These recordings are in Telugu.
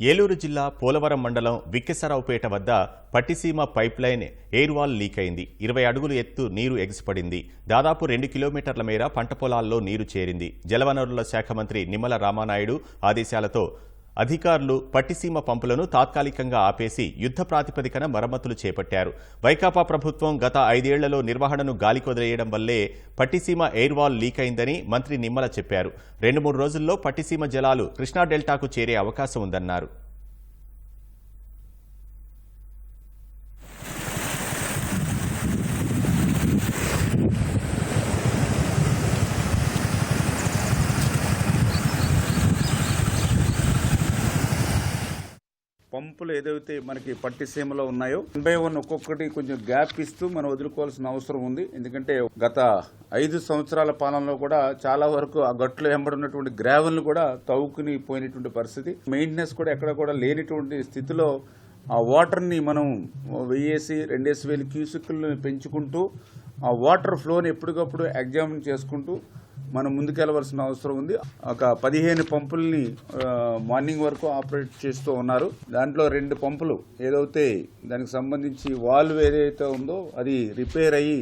ఏలూరు జిల్లా పోలవరం మండలం విక్కెసరావుపేట వద్ద పట్టిసీమ పైప్లైన్ ఎయిర్వాల్ లీక్ అయింది. ఇరవై అడుగులు ఎత్తు నీరు ఎగిసిపడింది. దాదాపు రెండు కిలోమీటర్ల మేర పంట పొలాల్లో నీరు చేరింది. జలవనరుల శాఖ మంత్రి నిమ్మల రామానాయుడు ఆదేశాలతో అధికారులు పట్టిసీమ పంపులను తాత్కాలికంగా ఆపేసి యుద్ధ ప్రాతిపదికన మరమ్మతులు చేపట్టారు. వైకాపా ప్రభుత్వం గత ఐదేళ్ళలో నిర్వహణను గాలికొదిలేయడం వల్లే పట్టిసీమ ఎయిర్వాల్ లీక్ అయిందని మంత్రి నిమ్మల చెప్పారు. రెండు మూడు రోజుల్లో పట్టిసీమ జలాలు కృష్ణా డెల్టాకు చేరే అవకాశం ఉందన్నారు. పంపులు ఏదైతే మనకి పట్టిసీమలో ఉన్నాయో వన్ బై వన్ ఒక్కొక్కటి కొంచెం గ్యాప్ ఇస్తూ మనం వదులుకోవాల్సిన అవసరం ఉంది. ఎందుకంటే గత ఐదు సంవత్సరాల పాలనలో కూడా చాలా వరకు ఆ గట్లు వెంబడున్నటువంటి గ్రావెల్ని కూడా తవ్వుకుని పోయినటువంటి పరిస్థితి. మెయింటెనెన్స్ కూడా ఎక్కడ కూడా లేనిటువంటి స్థితిలో ఆ వాటర్ని మనం వెయ్యేసి రెండేసి వేలు క్యూసిక్లను పెంచుకుంటూ ఆ వాటర్ ఫ్లోని ఎప్పటికప్పుడు ఎగ్జామిన్ చేసుకుంటూ మనం ముందుకెళ్ళవలసిన అవసరం ఉంది. ఒక పదిహేను పంపుల్ని మార్నింగ్ వరకు ఆపరేట్ చేస్తూ ఉన్నారు. దాంట్లో రెండు పంపులు ఏదైతే దానికి సంబంధించి వాల్వ్ ఏదైతే ఉందో అది రిపేర్ అయ్యి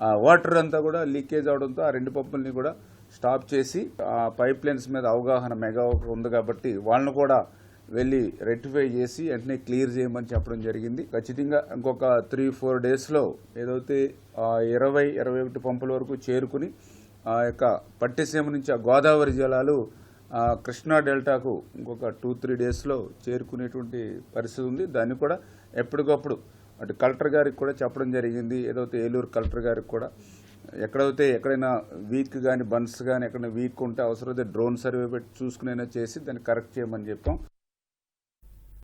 ఆ వాటర్ అంతా కూడా లీకేజ్ అవడంతో ఆ రెండు పంపుల్ని కూడా స్టాప్ చేసి ఆ పైప్ లైన్స్ మీద అవగాహన మెగా ఉంది కాబట్టి వాళ్ళని కూడా వెళ్ళి రెక్టిఫై చేసి వెంటనే క్లియర్ చేయమని చెప్పడం జరిగింది. ఖచ్చితంగా ఇంకొక త్రీ ఫోర్ డేస్లో ఏదైతే ఇరవై ఇరవై ఒకటి పంపుల వరకు చేరుకుని ఆ యొక్క పట్టిసీమ నుంచి ఆ గోదావరి జలాలు కృష్ణా డెల్టాకు ఇంకొక టూ త్రీ డేస్లో చేరుకునేటువంటి పరిస్థితి ఉంది. దాన్ని కూడా ఎప్పటికప్పుడు అటు కలెక్టర్ గారికి కూడా చెప్పడం జరిగింది. ఏదైతే ఏలూరు కలెక్టర్ గారికి కూడా ఎక్కడైతే ఎక్కడైనా వీక్ కానీ బన్స్ కానీ ఎక్కడైనా వీక్ ఉంటే అవసరమైతే డ్రోన్ సర్వే పెట్టి చూసుకునైనా చేసి దాన్ని కరెక్ట్ చేయమని చెప్పాం.